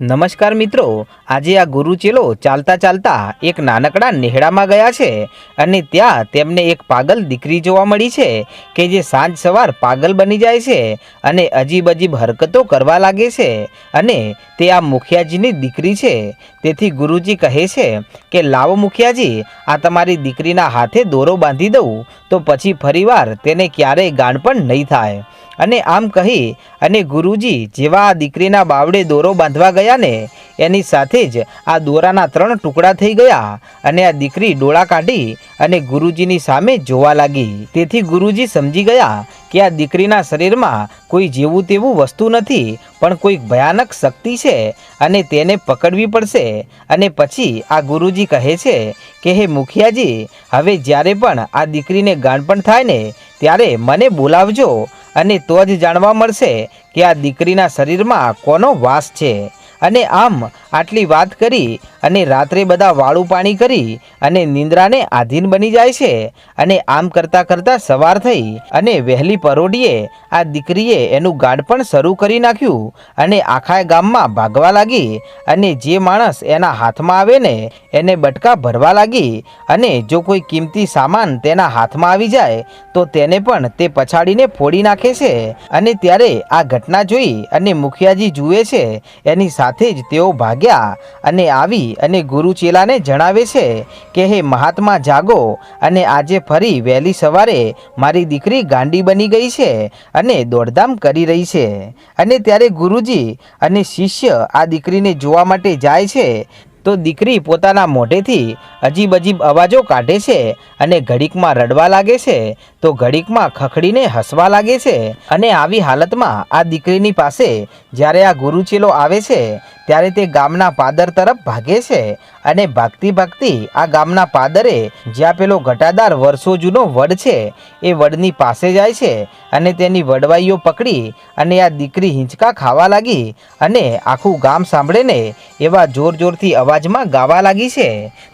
નમસ્કાર મિત્રો, આજે આ ગુરુચેલો ચાલતા ચાલતા એક નાનકડા નેહડામાં ગયા છે અને ત્યાં તેમને એક પાગલ દીકરી જોવા મળી છે કે જે સાંજ સવાર પાગલ બની જાય છે અને અજીબ અજીબ હરકતો કરવા લાગે છે અને તે આ મુખિયાજીની દીકરી છે. તેથી ગુરુજી કહે છે કે, લાવો મુખિયાજી, આ તમારી દીકરીના હાથે દોરો બાંધી દઉં તો પછી ફરીવાર તેને ક્યારેય ગાણ પણ નહીં થાય. અને આમ કહી, અને ગુરુજી, જેવા આ દીકરીના બાવડે દોરો બાંધવા ગયા ને એની સાથે જ આ દોરાના ત્રણ ટુકડા થઈ ગયા અને આ દીકરી ડોળા કાઢી અને ગુરુજીની સામે જોવા લાગી. તેથી ગુરુજી સમજી ગયા કે આ દીકરીના શરીરમાં કોઈ જેવું તેવું વસ્તુ નથી, પણ કોઈ ભયાનક શક્તિ છે અને તેને પકડવી પડશે. અને પછી આ ગુરુજી કહે છે કે, હે મુખિયાજી, હવે જ્યારે પણ આ દીકરીને ગાણપણ થાય ને, ત્યારે મને બોલાવજો. અને તો જ જાણવા મળશે કે આ દીકરીના શરીરમાં કોનો વાસ છે. અને આમ આટલી વાત કરી અને રાત્રે બધા વાળું પાણી કરી અને નિંદ્રાને આધીન બની જાય છે અને આમ કરતાં કરતાં સવાર થઈ અને વહેલી પરોઢીએ આ દીકરીએ એનું ગાઢપણ શરૂ કરી નાખ્યું અને આખા ગામમાં ભાગવા લાગી અને જે માણસ એના હાથમાં આવે ને એને બટકા ભરવા લાગી અને જો કોઈ કિંમતી સામાન તેના હાથમાં આવી જાય તો તેને પણ તે પછાડીને ફોડી નાખે છે અને ત્યારે આ ઘટના જોઈ અને મુખિયાજી જુએ છે એની સાથે જ તેઓ ભાગ્યા અને આવી અને ગુરુ ચેલાને જણાવે છે કે, હે મહાત્મા, જાગો અને આજે ફરી વહેલી સવારે મારી દીકરી ગાંડી બની ગઈ છે અને દોડધામ કરી રહી છે. અને ત્યારે ગુરુજી અને શિષ્ય આ દીકરીને જોવા માટે જાય છે, તો દીકરી પોતાના મોઢેથી અજીબ અજીબ અવાજો કાઢે છે અને ઘડીકમાં રડવા લાગે છે, તો ઘડીકમાં ખખડીને હસવા લાગે છે. અને આવી હાલતમાં આ દીકરીની પાસે જ્યારે આ ગુરુચેલો આવે છે ત્યારે તે ગામના પાદર તરફ ભાગે છે અને ભાગતી ભાગતી આ ગામના પાદરે જ્યાં પેલો ઘટાદાર વર્ષો જૂનો વડ છે, એ વડની પાસે જાય છે અને તેની વડવાઈઓ પકડી અને આ દીકરી હિંચકા ખાવા લાગી અને આખું ગામ સાંભળેને એવા જોર જોરથી અવાજમાં ગાવા લાગી છે.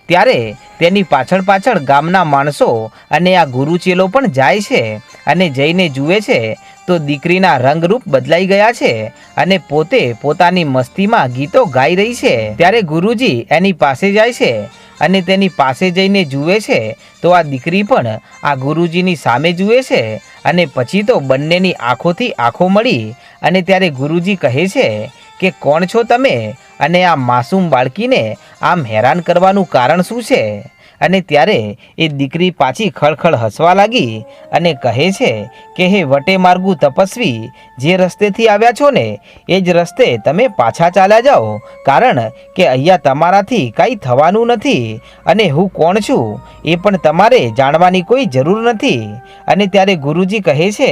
ત્યારે તેની પાછળ પાછળ ગામના માણસો અને આ ગુરુચેલો પણ જાય છે અને જઈને જુએ છે તો દીકરીના રંગરૂપ બદલાઈ ગયા છે અને પોતે પોતાની મસ્તીમાં ગીતો ગાઈ રહી છે. ત્યારે ગુરુજી એની પાસે જાય છે અને તેની પાસે જઈને જુએ છે. તો આ દીકરી પણ આ ગુરુજીની સામે જુએ છે અને પછી તો બંનેની આંખોથી આંખો મળી અને ત્યારે ગુરુજી કહે છે કે, કોણ છો તમે? અને આ માસૂમ બાળકીને આમ હેરાન કરવાનું કારણ શું છે? અને ત્યારે એ દીકરી પાછી ખળખળ હસવા લાગી અને કહે છે કે, હે વટે માર્ગુ તપસ્વી, જે રસ્તેથી આવ્યા છો ને, એ જ રસ્તે તમે પાછા ચાલ્યા જાઓ. કારણ કે અહીંયા તમારાથી કાંઈ થવાનું નથી અને હું કોણ છું, એ પણ તમારે જાણવાની કોઈ જરૂર નથી. અને ત્યારે ગુરુજી કહે છે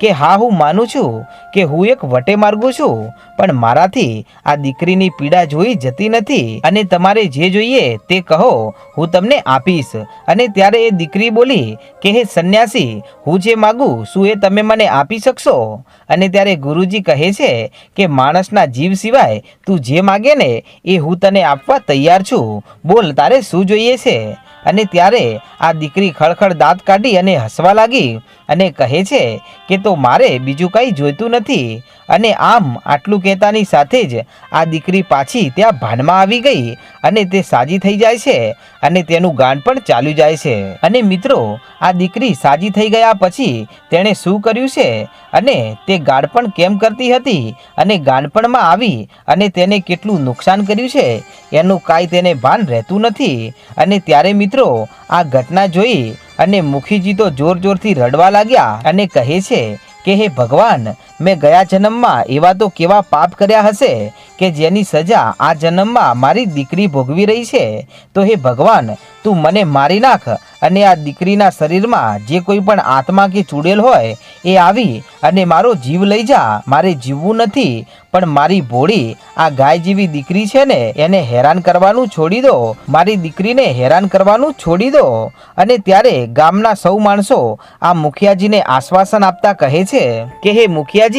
કે, હા, હું માનું છું કે હું એક વટે માર્ગુ છું, પણ મારાથી આ દીકરીની પીડા જોઈ જતી નથી. અને તમારે જે જોઈએ તે કહો, હું તમને આપીશ. અને ત્યારે એ દીકરી બોલી, કે હે સંન્યાસી, હું જે માગું, શું એ તમે મને આપી શકશો? અને ત્યારે ગુરુજી કહે છે કે, માણસના જીવ સિવાય તું જે માગે ને, એ હું તને આપવા તૈયાર છું. બોલ, તારે શું જોઈએ છે? અને ત્યારે આ દીકરી ખળખળ દાંત કાઢી અને હસવા લાગી. અને કહે છે કે તો મારે બીજું કંઈ જોઈતું નથી. અને આમ આટલું કહેતાની સાથે જ આ દીકરી પાછી ત્યાં ભાનમાં આવી ગઈ અને તે સાજી થઈ જાય છે અને તેનું ગાન પણ ચાલ્યું જાય છે. અને મિત્રો, આ દીકરી સાજી થઈ ગયા પછી તેણે શું કર્યું છે? અને તે ગાળપણ કેમ કરતી હતી? અને ગાણપણમાં આવી અને તેને કેટલું નુકસાન કર્યું છે? એનું કાંઈ તેને ભાન રહેતું નથી. અને ત્યારે મિત્રો, આ ઘટના જોઈ અને મુખીજી તો જોર જોરથી રડવા લાગ્યા અને કહે છે કે હે ભગવાન મેં ગયા જન્મમાં એવા તો કેવા પાપ કર્યા હશે કે જેની સજા આ જન્મમાં મારી દીકરી ભોગવી રહી છે? તો હે ભગવાન, તું મને મારી નાખ અને આ દીકરીના શરીરમાં જે કોઈ પણ આત્મા કે ચૂડેલ હોય એ આવી અને મારો જીવ લઈ જા. મારે જીવવું નથી, પણ મારી ભોળી આ ગાય જેવી દીકરી છે ને, એને હેરાન કરવાનું છોડી દો. મારી દીકરીને હેરાન કરવાનું છોડી દો. અને ત્યારે ગામના સૌ માણસો આ મુખિયાજીને આશ્વાસન આપતા કહે છે કે, હે મુખિયાજી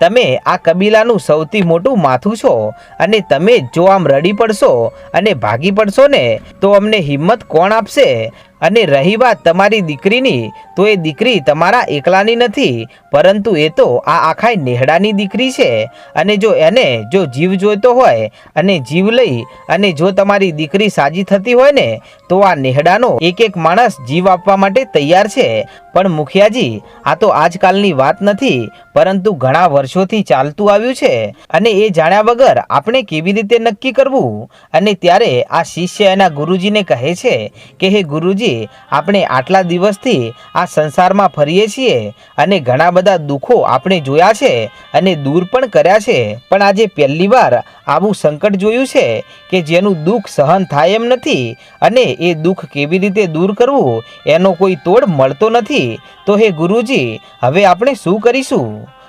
તમે આ કબીલાનું સૌથી મોટું માથું છો અને તમે જો આમ રડી પડશો અને ભાગી પડશો ને, તો અમને હિંમત કોણ આપશે? અને રહી વાત તમારી દીકરીની, તો એ દીકરી તમારા એકલાની નથી, પરંતુ એ તો આ આખા નેહડાની દીકરી છે. અને જો એને જો જીવ જોઈતો હોય અને જીવ લઈ અને જો તમારી દીકરી સાજી થતી હોય ને, તો આ નેહડાનો એક એક માણસ જીવ આપવા માટે તૈયાર છે. પણ મુખિયાજી, આ તો આજકાલની વાત નથી, પરંતુ ઘણા વર્ષોથી ચાલતું આવ્યું છે અને એ જાણ્યા વગર આપણે કેવી રીતે નક્કી કરવું? અને ત્યારે આ શિષ્ય એના ગુરુજીને કહે છે કે, હે ગુરુજી, આપણે આટલા દિવસથી આ સંસારમાં ફરીએ છીએ અને ઘણા બધા દુઃખો આપણે જોયા છે અને દૂર પણ કર્યા છે. પણ આજે પહેલી વાર આવું સંકટ જોયું છે કે જેનું દુઃખ સહન થાય એમ નથી અને એ દુઃખ કેવી રીતે દૂર કરવું, એનો કોઈ તોડ મળતો નથી. તો હે ગુરુજી, હવે આપણે શું કરીશું?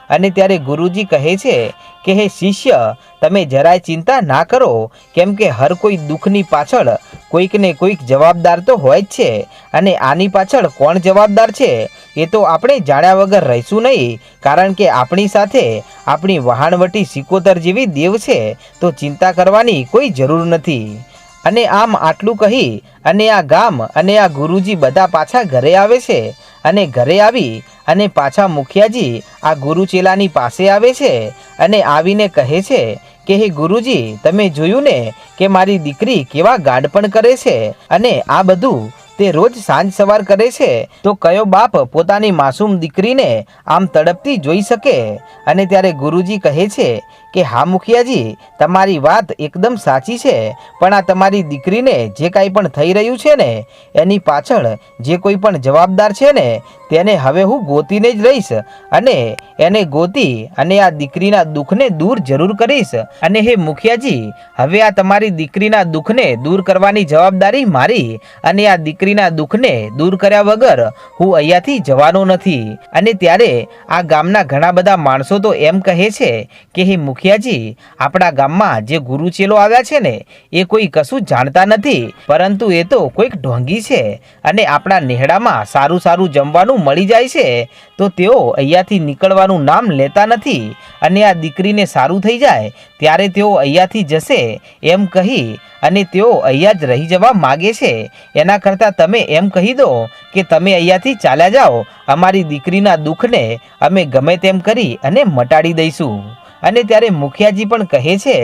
અને ત્યારે ગુરુજી કહે છે કે, હે શિષ્ય, તમે જરાય ચિંતા ના કરો, કેમ કે હર કોઈ દુઃખની પાછળ કોઈકને કોઈક જવાબદાર તો હોય જ છે. અને આની પાછળ કોણ જવાબદાર છે? એ તો આપણે જાણ્યા વગર રહીશું નહીં, કારણ કે આપણી સાથે આપણી વહાણવટી સિકોતર જેવી દેવ છે, તો ચિંતા કરવાની કોઈ જરૂર નથી. અને આમ આટલું કહી, અને આ ગામ અને આ ગુરુજી બધા પાછા ઘરે આવે છે. અને ઘરે આવી અને પાછા મુખિયાજી આ ગુરુચેલાની પાસે આવે છે અને આવીને કહે છે કે, હે ગુરુજી, તમે જોયું ને કે મારી દીકરી કેવા ગાડપણ કરે છે અને આ બધું તે રોજ સાંજ સવાર કરે છે? તો કયો બાપ પોતાની માસૂમ દીકરીને આમ તડપતી જોઈ શકે? અને ત્યારે ગુરુજી કહે છે કે, હા, મુખિયાજી, તમારી વાત એકદમ સાચી છે, પણ આ તમારી દીકરીને જે કાંઈ પણ થઈ રહ્યું છે ને, એની પાછળ જે કોઈ પણ જવાબદાર છે ને, તેને હવે હું ગોતીને જ રહીશ અને એને ગોતી અને આ દીકરીના દુઃખને દૂર જરૂર કરીશ. અને હે મુખિયાજી, હવે આ તમારી દીકરીના દુઃખને દૂર કરવાની જવાબદારી મારી અને આ દીકરીના દુઃખને દૂર કર્યા વગર હું અહીંયાથી જવાનો નથી. અને ત્યારે આ ગામના ઘણા બધા માણસો તો એમ કહે છે કે, હે મુખિયાજી આપણા ગામમાં જે ગુરુચેલો આવ્યા છે ને, એ કોઈ કશું જાણતા નથી. પરંતુ એ તો કોઈક ઢોંગી છે અને આપણા નેહડામાં સારું સારું જમવાનું મળી જાય છે. તો તેઓ અહીંયાથી નીકળવાનું નામ લેતા નથી અને આ દીકરીને સારું થઈ જાય, ત્યારે તેઓ અહીંયાથી જશે એમ કહી અને તેઓ અહીંયા જ રહી જવા માગે છે. એના કરતાં તમે એમ કહી દો કે તમે અહીંયાથી ચાલ્યા જાઓ. અમારી દીકરીના દુઃખને અમે ગમે તેમ કરી અને મટાડી દઈશું. અને ત્યારે મુખિયાજી પણ કહે છે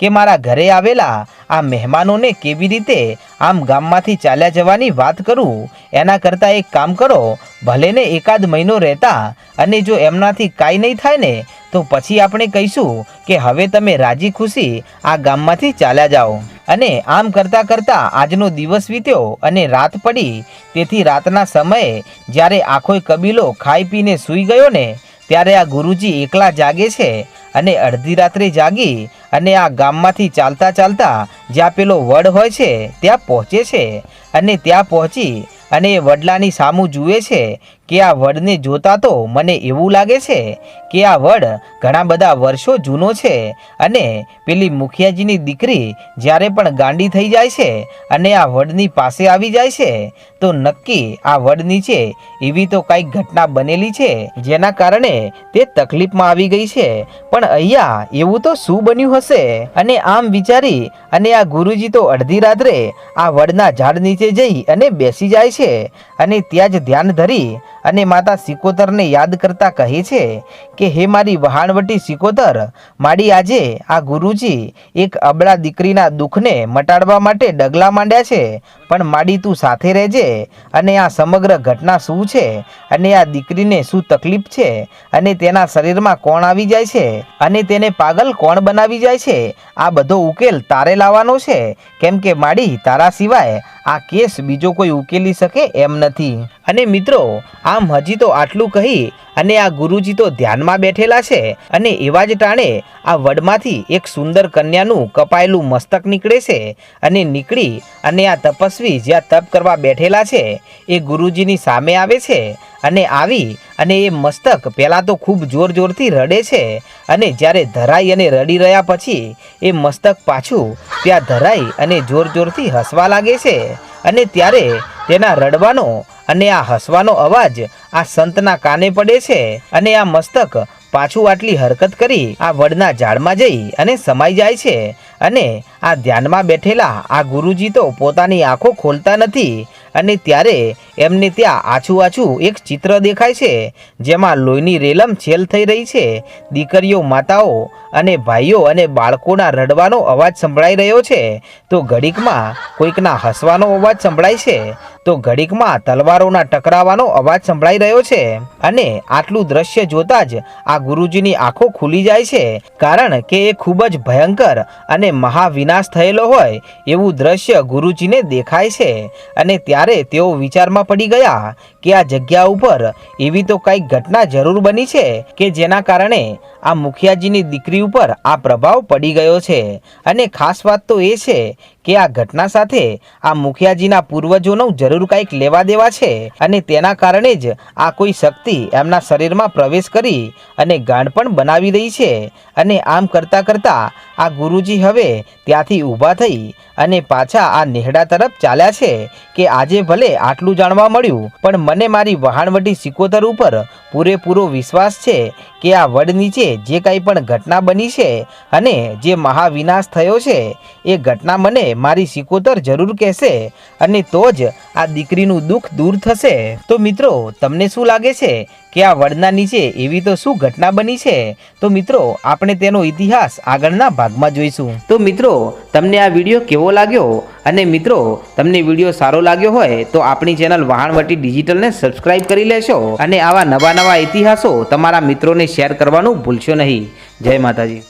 કે મારા ઘરે આવેલા આ મહેમાનોને કેવી રીતે આમ ગામમાંથી ચાલ્યા જવાની વાત કરું? એના કરતાં એક કામ કરો, ભલે ને એકાદ મહિનો રહેતા અને જો એમનાથી કાંઈ નહીં થાય ને, તો પછી આપણે કહીશું કે હવે તમે રાજી ખુશી આ ગામમાંથી ચાલ્યા જાઓ. અને આમ કરતાં કરતાં આજનો દિવસ વીત્યો અને રાત પડી. તેથી રાતના સમયે જ્યારે આખોય કબીલો ખાઈ પીને સૂઈ ગયો ને ત્યારે આ ગુરુજી એકલા જાગે છે અને અડધી રાત્રે જાગી અને આ ગામમાંથી ચાલતા ચાલતા જ્યાં પેલો વડ હોય છે, ત્યાં પહોંચે છે અને ત્યાં પહોંચી અને એ વડલાની સામું જુએ છે કે આ વડને જોતા તો મને એવું લાગે છે કે આ વડ ઘણા બધા વર્ષો જૂનો છે અને પેલી મુખિયાજીની દીકરી જ્યારે પણ ગાંડી થઈ જાય છે અને આ વડની પાસે આવી જાય છે, તો નક્કી આ વડ નીચે એવી તો કાંઈક ઘટના બનેલી છે જેના કારણે તે તકલીફમાં આવી ગઈ છે. પણ અહીંયા એવું તો શું બન્યું હશે? અને આમ વિચારી અને આ ગુરુજી તો અડધી રાત્રે આ વડના ઝાડ નીચે જઈ અને બેસી જાય છે અને ત્યાં જ ધ્યાન ધરી અને માતા સિકોતરને યાદ કરતા કહે છે કે, હે મારી વહાણવટી સિકોતર, મારી આજે આ ગુરુજી એક અબળા દીકરીના દુઃખને મટાડવા માટે ડગલા માંડ્યા છે, પણ માડી તું સાથે રહેજે અને આ સમગ્ર ઘટના શું છે અને આ દીકરીને શું તકલીફ છે અને તેના શરીરમાં કોણ આવી જાય છે અને તેને પાગલ કોણ બનાવી જાય છે? આ બધો ઉકેલ તારે લાવવાનો છે, કેમ કે માડી તારા સિવાય આ કેસ બીજો કોઈ ઉકેલી શકે એમ નથી. અને મિત્રો, આમ હજી તો આટલું કહી અને આ ગુરુજી તો ધ્યાનમાં બેઠેલા છે અને એવા જ ટાણે આ વડમાંથી એક સુંદર કન્યાનું કપાયેલું મસ્તક નીકળે છે અને નીકળી અને આ તપસ્વી જ્યાં તપ કરવા બેઠેલા છે એ ગુરુજીની સામે આવે છે અને આવી અને એ મસ્તક પહેલાં તો ખૂબ જોર જોરથી રડે છે અને જ્યારે ધરાઈ અને રડી રહ્યા પછી એ મસ્તક પાછું ત્યાં ધરાઈ અને જોર જોરથી હસવા લાગે છે અને ત્યારે તેના રડવાનો અને આ હસવાનો અવાજ આ સંતના કાને પડે છે અને આ મસ્તક પાછું આટલી હરકત કરી આ વડના ઝાડમાં જઈ અને સમાઈ જાય છે અને આ ધ્યાનમાં બેઠેલા આ ગુરુજી તો પોતાની આંખો ખોલતા નથી અને ત્યારે એમને ત્યાં આછું આછું એક ચિત્ર દેખાય છે, જેમાં લોહીની રેલમ છેલ થઈ રહી છે. દીકરીઓ, માતાઓ અને ભાઈઓ અને બાળકોના રડવાનો અવાજ સંભળાઈ રહ્યો છે. તો ઘડીકમાં કોઈકના હસવાનો અવાજ સંભળાય છે. તો ઘડીકમાં તલવારોના ટકરાવાનો અવાજ સંભળાઈ રહ્યો છે. અને આટલું દ્રશ્ય જોતા જ આ ગુરુજીની આંખો ખુલી જાય છે. કારણ કે એ ખૂબ જ ભયંકર અને મહાવિનાશ થયેલો હોય એવું દ્રશ્ય ગુરુજીને દેખાય છે. અને ત્યારે તેઓ વિચારમાં પડી ગયા કે આ જગ્યા ઉપર એવી તો કંઈક ઘટના જરૂર બની છે કે જેના કારણે આ મુખિયાજીની દીકરી ઉપર આ પ્રભાવ પડી ગયો છે. અને ખાસ વાત તો એ છે કે આ ઘટના સાથે આ મુખિયાજીના પૂર્વજોનું જરૂર કંઈક લેવા દેવા છે અને તેના કારણે જ આ કોઈ શક્તિ એમના શરીરમાં પ્રવેશ કરી અને ગાંઠ પણ બનાવી રહી છે. અને આમ કરતાં કરતાં આ ગુરુજી હવે ત્યાંથી ઊભા થઈ અને પાછા આ નેહડા તરફ ચાલ્યા છે કે આજે ભલે આટલું જાણવા મળ્યું, પણ મને મારી વહાણવટી સિકોતર ઉપર પૂરેપૂરો વિશ્વાસ છે કે આ વડ નીચે જે કાંઈ પણ ઘટના બની છે અને જે મહાવિનાશ થયો છે, એ ઘટના મને મારી સિકોતર જરૂર કહેશે અને તો જ આ દીકરીનું દુઃખ દૂર થશે. તો મિત્રો, તમને શું લાગે છે કે આ વડના નીચે એવી તો શું ઘટના બની છે? તો મિત્રો, આપણે તેનો ઇતિહાસ આગળના ભાગમાં જોઈશું. તો મિત્રો, તમને આ વીડિયો કેવો લાગ્યો? અને મિત્રો, તમને વીડિયો સારો લાગ્યો હોય તો આપણી ચેનલ વહાણવટી ડિજિટલને સબસ્ક્રાઇબ કરી લેશો અને આવા નવા નવા ઇતિહાસો તમારા મિત્રોને શેર કરવાનું ભૂલશો નહીં. જય માતાજી.